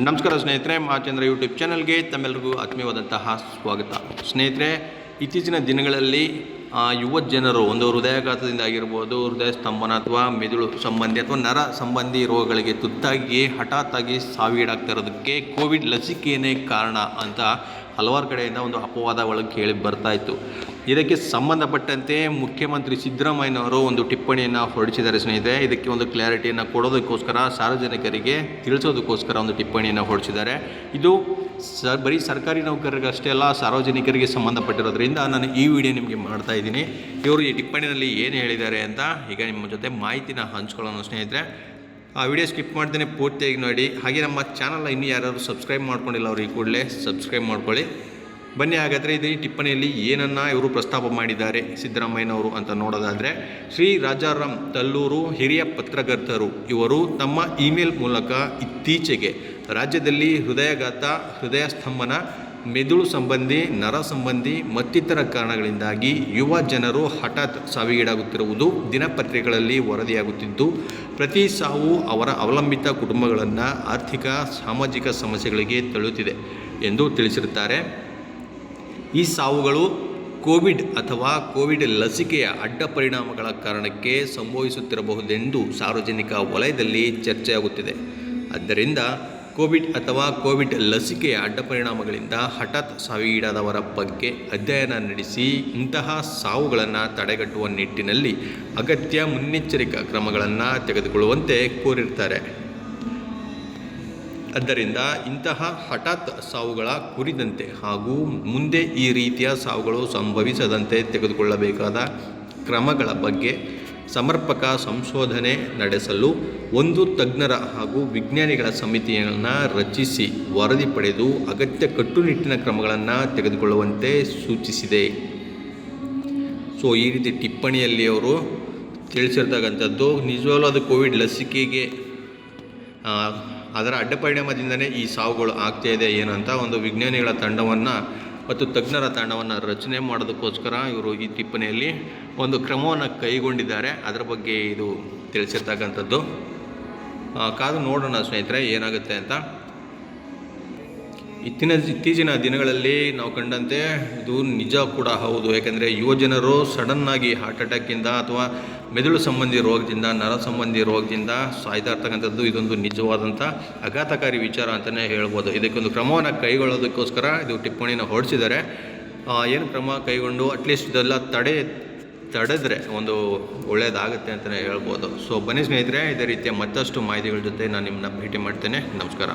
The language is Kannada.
ನಮಸ್ಕಾರ ಸ್ನೇಹಿತರೆ, ಮಾಚಂದ್ರ ಯೂಟ್ಯೂಬ್ ಚಾನಲ್ಗೆ ತಮ್ಮೆಲ್ಲರಿಗೂ ಆತ್ಮೀಯವಾದಂತಹ ಸ್ವಾಗತ. ಸ್ನೇಹಿತರೆ, ಇತ್ತೀಚಿನ ದಿನಗಳಲ್ಲಿ ಯುವ ಜನರು ಒಂದು ಹೃದಯಾಘಾತದಿಂದ ಆಗಿರ್ಬೋದು, ಹೃದಯ ಸ್ತಂಭನ ಅಥವಾ ಮೆದುಳು ಸಂಬಂಧಿ ಅಥವಾ ನರ ಸಂಬಂಧಿ ರೋಗಗಳಿಗೆ ತುತ್ತಾಗಿ, ಹಠಾತ್ತಾಗಿ ಸಾವಿಗೀಡಾಗ್ತಾ ಇರೋದಕ್ಕೆ ಕೋವಿಡ್ ಲಸಿಕೆಯೇ ಕಾರಣ ಅಂತ ಹಲವಾರು ಕಡೆಯಿಂದ ಒಂದು ಅಪವಾದ ಒಳಗೆ ಕೇಳಿ ಬರ್ತಾ ಇತ್ತು. ಇದಕ್ಕೆ ಸಂಬಂಧಪಟ್ಟಂತೆ ಮುಖ್ಯಮಂತ್ರಿ ಸಿದ್ದರಾಮಯ್ಯನವರು ಒಂದು ಟಿಪ್ಪಣಿಯನ್ನು ಹೊರಡಿಸಿದ್ದಾರೆ ಸ್ನೇಹಿತರೆ. ಇದಕ್ಕೆ ಒಂದು ಕ್ಲಾರಿಟಿಯನ್ನು ಕೊಡೋದಕ್ಕೋಸ್ಕರ ಸಾರ್ವಜನಿಕರಿಗೆ ತಿಳಿಸೋದಕ್ಕೋಸ್ಕರ ಒಂದು ಟಿಪ್ಪಣಿಯನ್ನು ಹೊರಡಿಸಿದ್ದಾರೆ. ಇದು ಸ ಬರೀ ಸರ್ಕಾರಿ ನೌಕರರಿಗಷ್ಟೇ ಅಲ್ಲ, ಸಾರ್ವಜನಿಕರಿಗೆ ಸಂಬಂಧಪಟ್ಟಿರೋದ್ರಿಂದ ನಾನು ಈ ವಿಡಿಯೋ ನಿಮಗೆ ಮಾಡ್ತಾ ಇದ್ದೀನಿ. ಇವರು ಈ ಟಿಪ್ಪಣಿಯಲ್ಲಿ ಏನು ಹೇಳಿದ್ದಾರೆ ಅಂತ ಈಗ ನಿಮ್ಮ ಜೊತೆ ಮಾಹಿತಿನ ಹಂಚ್ಕೊಳ್ಳೋಣ ಸ್ನೇಹಿತರೆ. ಆ ವಿಡಿಯೋ ಸ್ಕಿಪ್ ಮಾಡ್ದೇನೆ ಪೂರ್ತಿಯಾಗಿ ನೋಡಿ. ಹಾಗೆ ನಮ್ಮ ಚಾನಲ್ನ ಇನ್ನೂ ಯಾರಾದರೂ ಸಬ್ಸ್ಕ್ರೈಬ್ ಮಾಡ್ಕೊಂಡಿಲ್ಲ ಅವ್ರಿಗೆ ಕೂಡಲೇ ಸಬ್ಸ್ಕ್ರೈಬ್ ಮಾಡ್ಕೊಳ್ಳಿ. ಬನ್ನಿ ಹಾಗಾದರೆ ಇದೇ ಟಿಪ್ಪಣಿಯಲ್ಲಿ ಏನನ್ನು ಇವರು ಪ್ರಸ್ತಾಪ ಮಾಡಿದ್ದಾರೆ ಸಿದ್ದರಾಮಯ್ಯನವರು ಅಂತ ನೋಡೋದಾದರೆ ಶ್ರೀ ರಾಜಾರಾಮ್ ತಲ್ಲೂರು ಹಿರಿಯ ಪತ್ರಕರ್ತರು. ಇವರು ತಮ್ಮ ಇಮೇಲ್ ಮೂಲಕ ಇತ್ತೀಚೆಗೆ ರಾಜ್ಯದಲ್ಲಿ ಹೃದಯಘಾತ ಹೃದಯ ಸ್ತಂಭನ ಮೆದುಳು ಸಂಬಂಧಿ, ನರ ಸಂಬಂಧಿ ಮತ್ತಿತರ ಕಾರಣಗಳಿಂದಾಗಿ ಯುವ ಜನರು ಹಠಾತ್ ಸಾವಿಗೀಡಾಗುತ್ತಿರುವುದು ದಿನಪತ್ರಿಕೆಗಳಲ್ಲಿ ವರದಿಯಾಗುತ್ತಿದ್ದು, ಪ್ರತಿ ಸಾವು ಅವರ ಅವಲಂಬಿತ ಕುಟುಂಬಗಳನ್ನು ಆರ್ಥಿಕ, ಸಾಮಾಜಿಕ ಸಮಸ್ಯೆಗಳಿಗೆ ತಳ್ಳುತ್ತಿದೆ ಎಂದು ತಿಳಿಸಿರುತ್ತಾರೆ. ಈ ಸಾವುಗಳು ಕೋವಿಡ್ ಅಥವಾ ಕೋವಿಡ್ ಲಸಿಕೆಯ ಅಡ್ಡ ಪರಿಣಾಮಗಳ ಕಾರಣಕ್ಕೆ ಸಂಭವಿಸುತ್ತಿರಬಹುದೆಂದು ಸಾರ್ವಜನಿಕ ವಲಯದಲ್ಲಿ ಚರ್ಚೆಯಾಗುತ್ತಿದೆ. ಆದ್ದರಿಂದ ಕೋವಿಡ್ ಅಥವಾ ಕೋವಿಡ್ ಲಸಿಕೆಯ ಅಡ್ಡ ಪರಿಣಾಮಗಳಿಂದ ಹಠಾತ್ ಸಾವಿಗೀಡಾದವರ ಬಗ್ಗೆ ಅಧ್ಯಯನ ನಡೆಸಿ ಇಂತಹ ಸಾವುಗಳನ್ನು ತಡೆಗಟ್ಟುವ ನಿಟ್ಟಿನಲ್ಲಿ ಅಗತ್ಯ ಮುನ್ನೆಚ್ಚರಿಕಾ ಕ್ರಮಗಳನ್ನು ತೆಗೆದುಕೊಳ್ಳುವಂತೆ ಕೋರಿರ್ತಾರೆ ಆದ್ದರಿಂದ ಇಂತಹ ಹಠಾತ್ ಸಾವುಗಳ ಕುರಿತಂತೆ ಹಾಗೂ ಮುಂದೆ ಈ ರೀತಿಯ ಸಾವುಗಳು ಸಂಭವಿಸದಂತೆ ತೆಗೆದುಕೊಳ್ಳಬೇಕಾದ ಕ್ರಮಗಳ ಬಗ್ಗೆ ಸಮರ್ಪಕ ಸಂಶೋಧನೆ ನಡೆಸಲು ಒಂದು ತಜ್ಞರ ಹಾಗೂ ವಿಜ್ಞಾನಿಗಳ ಸಮಿತಿಯನ್ನು ರಚಿಸಿ ವರದಿ ಪಡೆದು ಅಗತ್ಯ ಕಟ್ಟುನಿಟ್ಟಿನ ಕ್ರಮಗಳನ್ನು ತೆಗೆದುಕೊಳ್ಳುವಂತೆ ಸೂಚಿಸಿದೆ. ಸೊ, ಈ ರೀತಿ ಟಿಪ್ಪಣಿಯಲ್ಲಿ ಅವರು ತಿಳಿಸಿರ್ತಕ್ಕಂಥದ್ದು ನಿಜವಾಗ್ಲೂ ಅದು ಕೋವಿಡ್ ಲಸಿಕೆಗೆ ಅದರ ಅಡ್ಡ ಪರಿಣಾಮದಿಂದನೇ ಈ ಸಾವುಗಳು ಆಗ್ತಾ ಇದೆ ಏನಂತ ಒಂದು ವಿಜ್ಞಾನಿಗಳ ತಂಡವನ್ನು ಮತ್ತು ತಜ್ಞರ ತಂಡವನ್ನು ರಚನೆ ಮಾಡೋದಕ್ಕೋಸ್ಕರ ಇವರು ಈ ಟಿಪ್ಪಣಿಯಲ್ಲಿ ಒಂದು ಕ್ರಮವನ್ನು ಕೈಗೊಂಡಿದ್ದಾರೆ. ಅದರ ಬಗ್ಗೆ ಇದು ತಿಳಿಸಿರ್ತಕ್ಕಂಥದ್ದು. ಕಾದು ನೋಡೋಣ ಸ್ನೇಹಿತರೆ, ಏನಾಗುತ್ತೆ ಅಂತ. ಇತ್ತಿನ ಇತ್ತೀಚಿನ ದಿನಗಳಲ್ಲಿ ನಾವು ಕಂಡಂತೆ ಇದು ನಿಜ ಕೂಡ ಹೌದು. ಯಾಕೆಂದರೆ ಯುವಜನರು ಸಡನ್ನಾಗಿ ಹಾರ್ಟ್ ಅಟ್ಯಾಕಿಂದ ಅಥವಾ ಮೆದುಳು ಸಂಬಂಧಿ ರೋಗದಿಂದ, ನರ ಸಂಬಂಧಿ ರೋಗದಿಂದ ಸಾಯ್ತಾ ಇರ್ತಕ್ಕಂಥದ್ದು ಇದೊಂದು ನಿಜವಾದಂಥ ಆಘಾತಕಾರಿ ವಿಚಾರ ಅಂತಲೇ ಹೇಳ್ಬೋದು. ಇದಕ್ಕೊಂದು ಕ್ರಮವನ್ನು ಕೈಗೊಳ್ಳೋದಕ್ಕೋಸ್ಕರ ಇದು ಟಿಪ್ಪಣಿನ ಹೊರಡಿಸಿದ್ದಾರೆ. ಏನು ಕ್ರಮ ಕೈಗೊಂಡು ಅಟ್ಲೀಸ್ಟ್ ಇದೆಲ್ಲ ತಡೆ, ತಡೆದ್ರೆ ಒಂದು ಒಳ್ಳೆಯದಾಗುತ್ತೆ ಅಂತಲೇ ಹೇಳ್ಬೋದು. ಸೊ ಬನ್ನಿ ಸ್ನೇಹಿತರೆ, ಇದೇ ರೀತಿಯ ಮತ್ತಷ್ಟು ಮಾಹಿತಿಗಳ ಜೊತೆ ನಾನು ನಿಮ್ಮನ್ನ ಭೇಟಿ ಮಾಡ್ತೇನೆ. ನಮಸ್ಕಾರ.